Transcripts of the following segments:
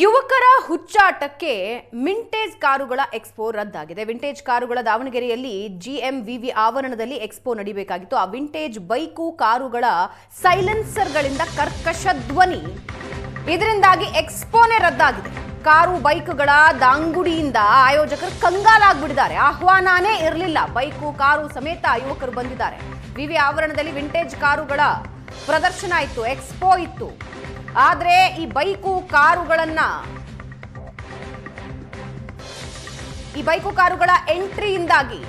ಯುವಕರ ಹುಚ್ಚಾಟಕ್ಕೆ ಮಿಂಟೇಜ್ ಕಾರುಗಳ ಎಕ್ಸ್ಪೋ ರದ್ದಾಗಿದೆ. ವಿಂಟೇಜ್ ಕಾರುಗಳ ದಾವಣಗೆರೆಯಲ್ಲಿ ಜಿಎಂವಿವಿ ಆವರಣದಲ್ಲಿ ಎಕ್ಸ್ಪೋ ನಡಿಬೇಕಾಗಿತ್ತು. ಆ ವಿಂಟೇಜ್ ಬೈಕು, ಕಾರುಗಳ ಸೈಲೆನ್ಸರ್ಗಳಿಂದ ಕರ್ಕಶ ಧ್ವನಿ. ಇದರಿಂದಾಗಿ ಎಕ್ಸ್ಪೋನೇ ರದ್ದಾಗಿದೆ. ಕಾರು, ಬೈಕ್ಗಳ ದಾಂಗುಡಿಯಿಂದ ಆಯೋಜಕರು ಕಂಗಾಲಾಗ್ಬಿಟ್ಟಿದ್ದಾರೆ. ಆಹ್ವಾನನೇ ಇರಲಿಲ್ಲ. ಬೈಕು, ಕಾರು ಸಮೇತ ಯುವಕರು ಬಂದಿದ್ದಾರೆ. ವಿವಿ ಆವರಣದಲ್ಲಿ ವಿಂಟೇಜ್ ಕಾರುಗಳ ಪ್ರದರ್ಶನ ಇತ್ತು, ಎಕ್ಸ್ಪೋ ಇತ್ತು. ಆದ್ರೆ ಈ ಬೈಕು ಕಾರುಗಳನ್ನ ಈ ಬೈಕು ಕಾರುಗಳ ಎಂಟ್ರಿಯಿಂದಾಗಿ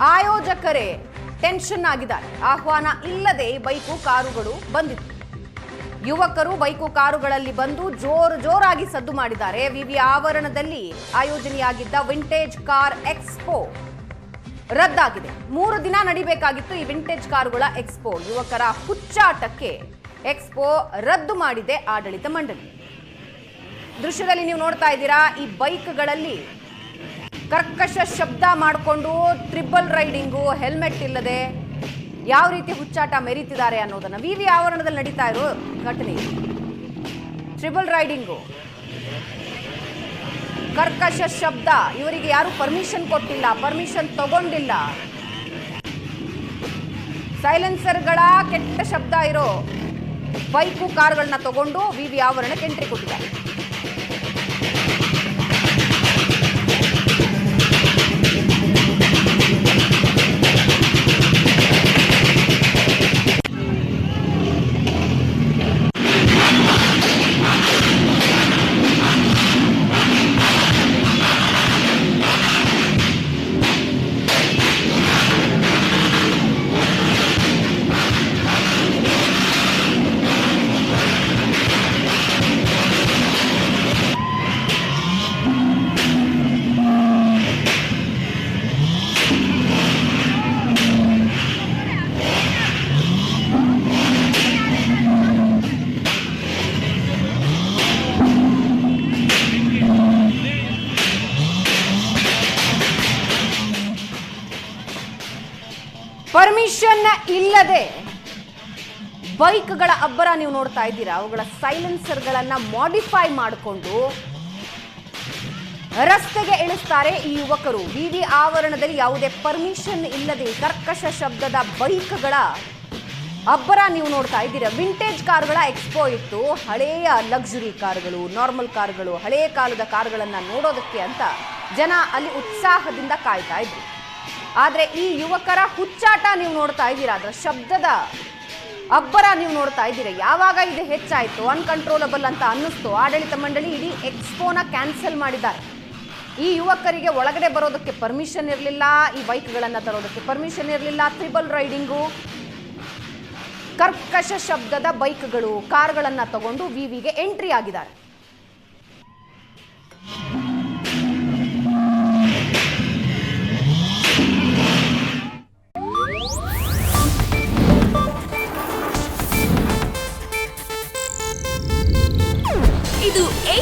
ಆಯೋಜಕರೇ ಟೆನ್ಷನ್ ಆಗಿದ್ದಾರೆ. ಆಹ್ವಾನ ಇಲ್ಲದೆ ಈ ಬೈಕು ಕಾರುಗಳು ಬಂದಿತ್ತು. ಯುವಕರು ಬೈಕು ಕಾರುಗಳಲ್ಲಿ ಬಂದು ಜೋರು ಜೋರಾಗಿ ಸದ್ದು ಮಾಡಿದ್ದಾರೆ. ವಿವಿ ಆವರಣದಲ್ಲಿ ಆಯೋಜನೆಯಾಗಿದ್ದ ವಿಂಟೇಜ್ ಕಾರ್ ಎಕ್ಸ್ಪೋ ರದ್ದಾಗಿದೆ. ಮೂರು ದಿನ ನಡಿಬೇಕಾಗಿತ್ತು ಈ ವಿಂಟೇಜ್ ಕಾರುಗಳ ಎಕ್ಸ್ಪೋ. ಯುವಕರ ಹುಚ್ಚಾಟಕ್ಕೆ ಎಕ್ಸ್ಪೋ ರದ್ದು ಮಾಡಿದೆ ಆಡಳಿತ ಮಂಡಳಿ. ದೃಶ್ಯದಲ್ಲಿ ನೀವು ನೋಡ್ತಾ ಇದ್ದೀರಾ, ಈ ಬೈಕ್ಗಳಲ್ಲಿ ಕರ್ಕಶ ಶಬ್ದ ಮಾಡಿಕೊಂಡು ತ್ರಿಬಲ್ ರೈಡಿಂಗು, ಹೆಲ್ಮೆಟ್ ಇಲ್ಲದೆ ಯಾವ ರೀತಿ ಹುಚ್ಚಾಟ ಮೆರೀತಿದ್ದಾರೆ ಅನ್ನೋದನ್ನು ವಿ ವಿ ಆವರಣದಲ್ಲಿ ನಡೀತಾ ಇರೋ ಘಟನೆ. Triple riding. ಕರ್ಕಶ ಶಬ್ದ, ಇವರಿಗೆ ಯಾರು ಪರ್ಮಿಷನ್ ಕೊಟ್ಟಿಲ್ಲ ಪರ್ಮಿಷನ್ ತಗೊಂಡಿಲ್ಲ. ಸೈಲೆನ್ಸರ್ಗಳ ಕೆಟ್ಟ ಶಬ್ದ ಇರೋ ಬೈಕು ಕಾರ್ಗಳನ್ನ ತಗೊಂಡು ವಿ ಆವರಣಕ್ಕೆ ಎಂಟ್ರಿ ಕೊಟ್ಟಿದ್ದಾರೆ. ಪರ್ಮಿಷನ್ ಇಲ್ಲದೆ ಬೈಕ್ಗಳ ಅಬ್ಬರ ನೀವು ನೋಡ್ತಾ ಇದ್ದೀರಾ? ಅವುಗಳ ಸೈಲೆನ್ಸರ್ಗಳನ್ನ ಮಾಡಿಫೈ ಮಾಡಿಕೊಂಡು ರಸ್ತೆಗೆ ಇಳಿಸ್ತಾರೆ ಈ ಯುವಕರು. ವಿವಿ ಆವರಣದಲ್ಲಿ ಯಾವುದೇ ಪರ್ಮಿಷನ್ ಇಲ್ಲದೆ ಕರ್ಕಶ ಶಬ್ದದ ಬೈಕ್ಗಳ ಅಬ್ಬರ ನೀವು ನೋಡ್ತಾ ಇದ್ದೀರಾ? ವಿಂಟೇಜ್ ಕಾರ್ಗಳ ಎಕ್ಸ್ಪೋ ಇತ್ತು. ಹಳೆಯ ಲಕ್ಸುರಿ ಕಾರ್ಗಳು ನಾರ್ಮಲ್ ಕಾರ್ಗಳು, ಹಳೆಯ ಕಾಲದ ಕಾರ್ಗಳನ್ನು ನೋಡೋದಕ್ಕೆ ಅಂತ ಜನ ಅಲ್ಲಿ ಉತ್ಸಾಹದಿಂದ ಕಾಯ್ತಾ ಇದ್ರು. ಆದ್ರೆ ಈ ಯುವಕರ ಹುಚ್ಚಾಟ ನೀವು ನೋಡ್ತಾ ಇದ್ದೀರಾ? ಅದರ ಶಬ್ದದ ಅಬ್ಬರ ನೀವು ನೋಡ್ತಾ ಇದ್ದೀರಾ? ಯಾವಾಗ ಇದು ಹೆಚ್ಚಾಯಿತು? ಅನ್ಕಂಟ್ರೋಲಬಲ್ ಅಂತ ಅನ್ನಿಸ್ತು. ಆಡಳಿತ ಮಂಡಳಿ ಇಡೀ ಎಕ್ಸ್ಪೋನ ಕ್ಯಾನ್ಸಲ್ ಮಾಡಿದ್ದಾರೆ. ಈ ಯುವಕರಿಗೆ ಒಳಗಡೆ ಬರೋದಕ್ಕೆ ಪರ್ಮಿಷನ್ ಇರಲಿಲ್ಲ, ಈ ಬೈಕ್ಗಳನ್ನು ತರೋದಕ್ಕೆ ಪರ್ಮಿಷನ್ ಇರಲಿಲ್ಲ ತ್ರಿಬಲ್ ರೈಡಿಂಗು ಕರ್ಕಶ ಶಬ್ದದ ಬೈಕ್ಗಳು ಕಾರ್ಗಳನ್ನು ತಗೊಂಡು ವಿವಿಗೆ ಎಂಟ್ರಿ ಆಗಿದ್ದಾರೆ.